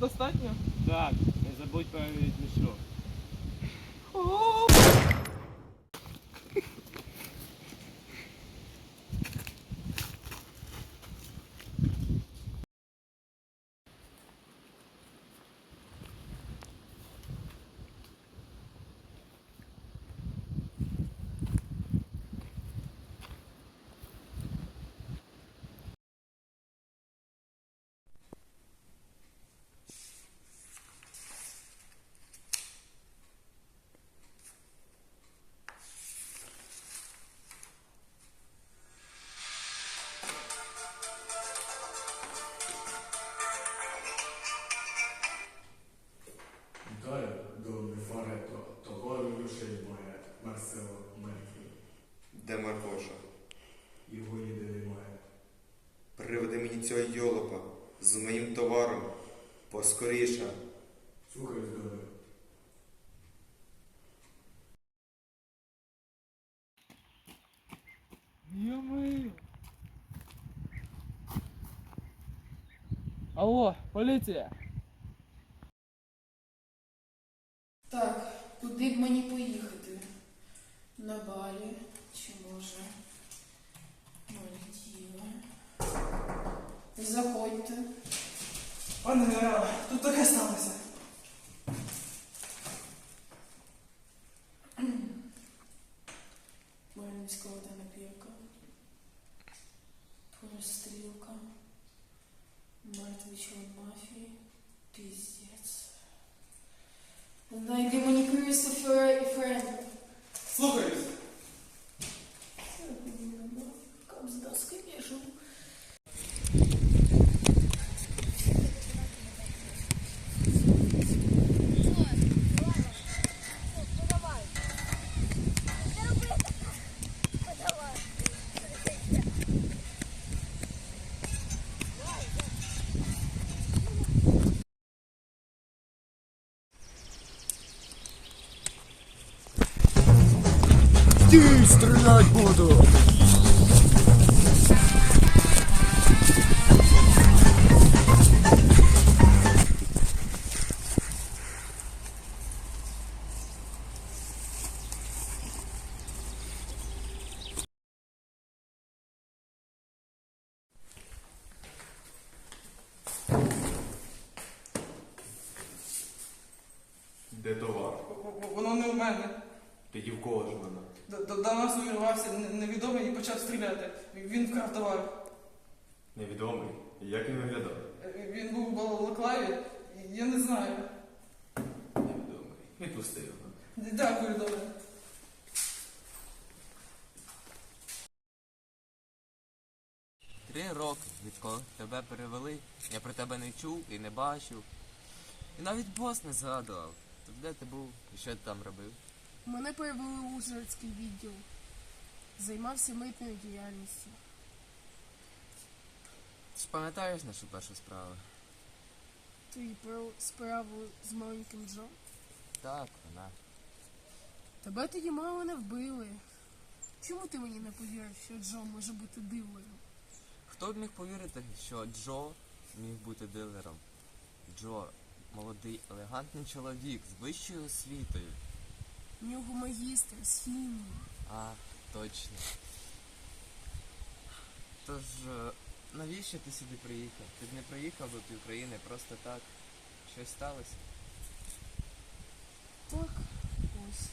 достатньо? Так, не забудь перевірити мішок. Цього йолопа з моїм товаром. Поскоріше. Слухай долю. Йо-моє. Алло, поліція. Так, куди б мені поїхати? На Балі Генерале, тут таке сталося. Мельницька вода напівка. Перестрілка. Мертвий член мафії. Піздець. Знайди мені Крістофера і Френка. Слухаюсь. Стій, стрілять буду! До, нас увірвався невідомий і почав стріляти. Він вкрав товар. Невідомий. Як він виглядав? Е, Він був у балаклаві. Я не знаю. Невідомий. Відпусти його. Дякую, добре. Три роки, відколи тебе перевели, я про тебе не чув і не бачив. І навіть бос не згадував. То де ти був і що ти там робив? Мене перевели у Ужгородський відділ. Займався митною діяльністю. Ти ж пам'ятаєш нашу першу справу? Твою про справу з маленьким Джо. Так, вона. Тебе тоді мало не вбили. Чому ти мені не повірив, що Джо може бути дилером? Хто б міг повірити, що Джо міг бути дилером? Джо молодий, елегантний чоловік з вищою освітою. У нього магістр з хімії. А, точно. Тож, е, навіщо ти сюди приїхав? Ти б не приїхав до України просто так. Щось сталося? Так, ось.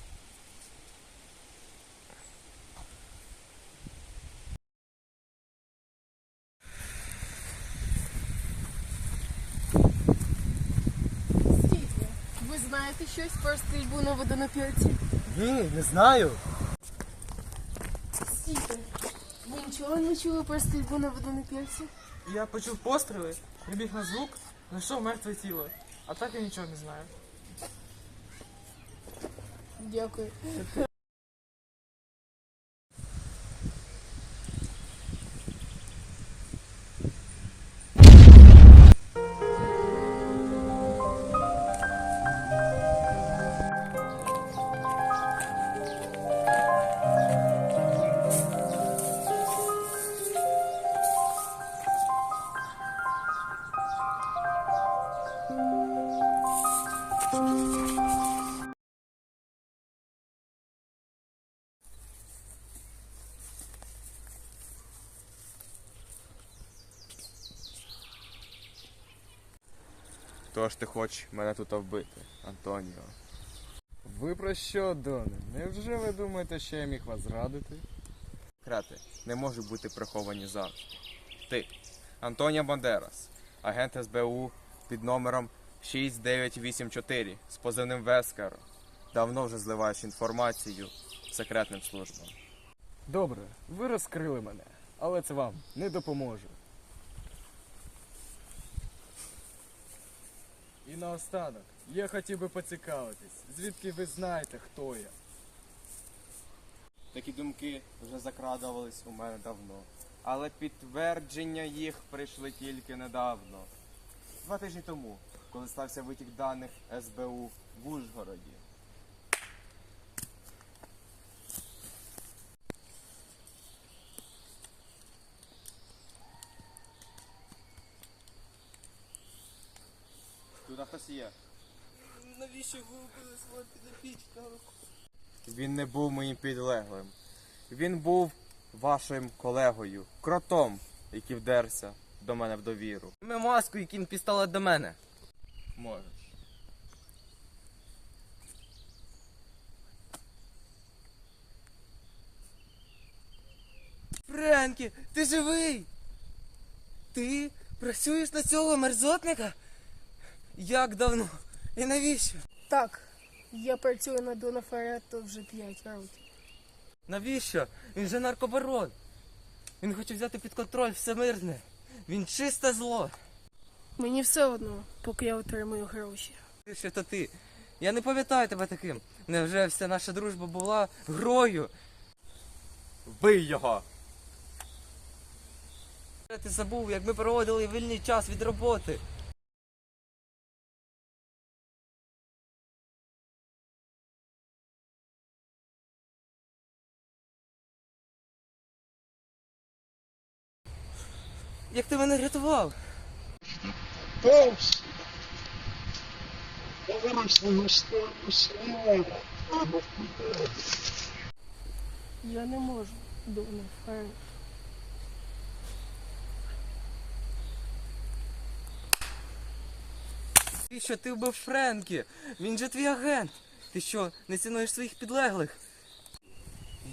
Стійте, ви знаєте щось про стрільбу на водонапірці? Ні, не знаю. Стійте, ви нічого не чули про стрільбу на водонапірці? Я почув постріли, прибіг на звук, знайшов мертве тіло. А так я нічого не знаю. Дякую. Чого ж ти хочеш мене тут вбити, Антоніо? Ви про що, Доне? Невже ви думаєте, що я міг вас зрадити? Секрети не можуть бути приховані завжди. Ти, Антонія Бандерас, агент СБУ під номером 6984 з позивним Вескаро, давно вже зливаєш інформацію секретним службам. Добре, ви розкрили мене, але це вам не допоможе. І наостанок, я хотів би поцікавитись, звідки ви знаєте, хто я? Такі думки вже закрадувались у мене давно, але підтвердження їх прийшли тільки недавно. Два тижні тому, коли стався витік даних СБУ в Ужгороді. Тут хтось є. Навіщо ви вбили свого підопічного? Він не був моїм підлеглим. Він був вашим колегою, кротом, який вдерся до мене в довіру. Ми маску кінь пістолет до мене. Можеш. Френкі, ти живий? Ти працюєш на цього мерзотника? Як давно? І навіщо? Так, я працюю на Дона Феретто вже 5 років. Навіщо? Він же наркобарон. Він хоче взяти під контроль все мирне. Він чисте зло. Мені все одно, поки я отримую гроші. Ти що то ти? Я не пам'ятаю тебе таким. Невже вся наша дружба була грою? Вбий його! Ти забув, як ми проводили вільний час від роботи. Як ти мене рятував? Повз. Говори свою сторону слово. Я не можу, Дона Феретто. Ти що ти вбив Френкі? Він же твій агент. Ти що, не цінуєш своїх підлеглих?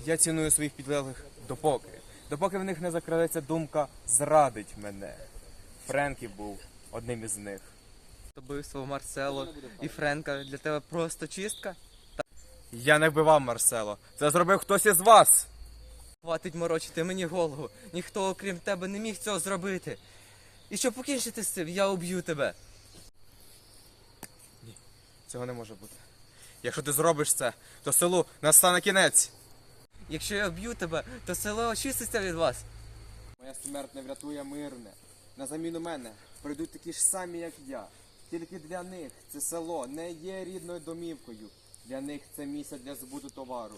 Я ціную своїх підлеглих допоки. Допоки в них не закрадеться думка зрадить мене. Френкі був одним із них. Вбивство Марсело і Френка для тебе просто чистка? Я не вбивав Марсело. Це зробив хтось із вас. Хватить морочити мені голову. Ніхто, окрім тебе, не міг цього зробити. І щоб покінчити з цим, я уб'ю тебе. Ні, Цього не може бути. Якщо ти зробиш це, то селу настане кінець. Якщо я вб'ю тебе, то село очиститься від вас. Моя смерть не врятує мирне. На заміну мене прийдуть такі ж самі, як я. Тільки для них це село не є рідною домівкою. Для них це місце для збуту товару.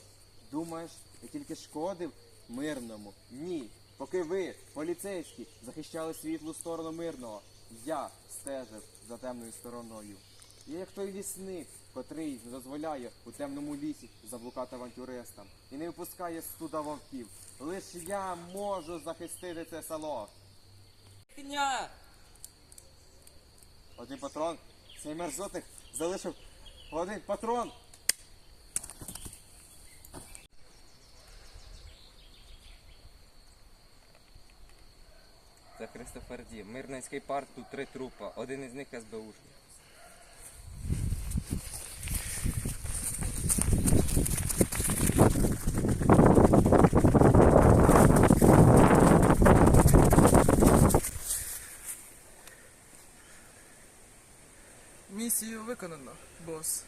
Думаєш, я тільки шкодив мирному? Ні. Поки ви, поліцейські, захищали світлу сторону мирного, я стежив за темною стороною. Я як той лісник, котрий не дозволяє у темному лісі заблукати авантюристам і не випускає з туда вовків. Лиш я можу захистити це село. Кня! Один патрон, цей мерзотник залишив один патрон. Це Христофер Ді. Мирненський парк, тут три трупа. Один із них СБУшник. kanalına. Boss.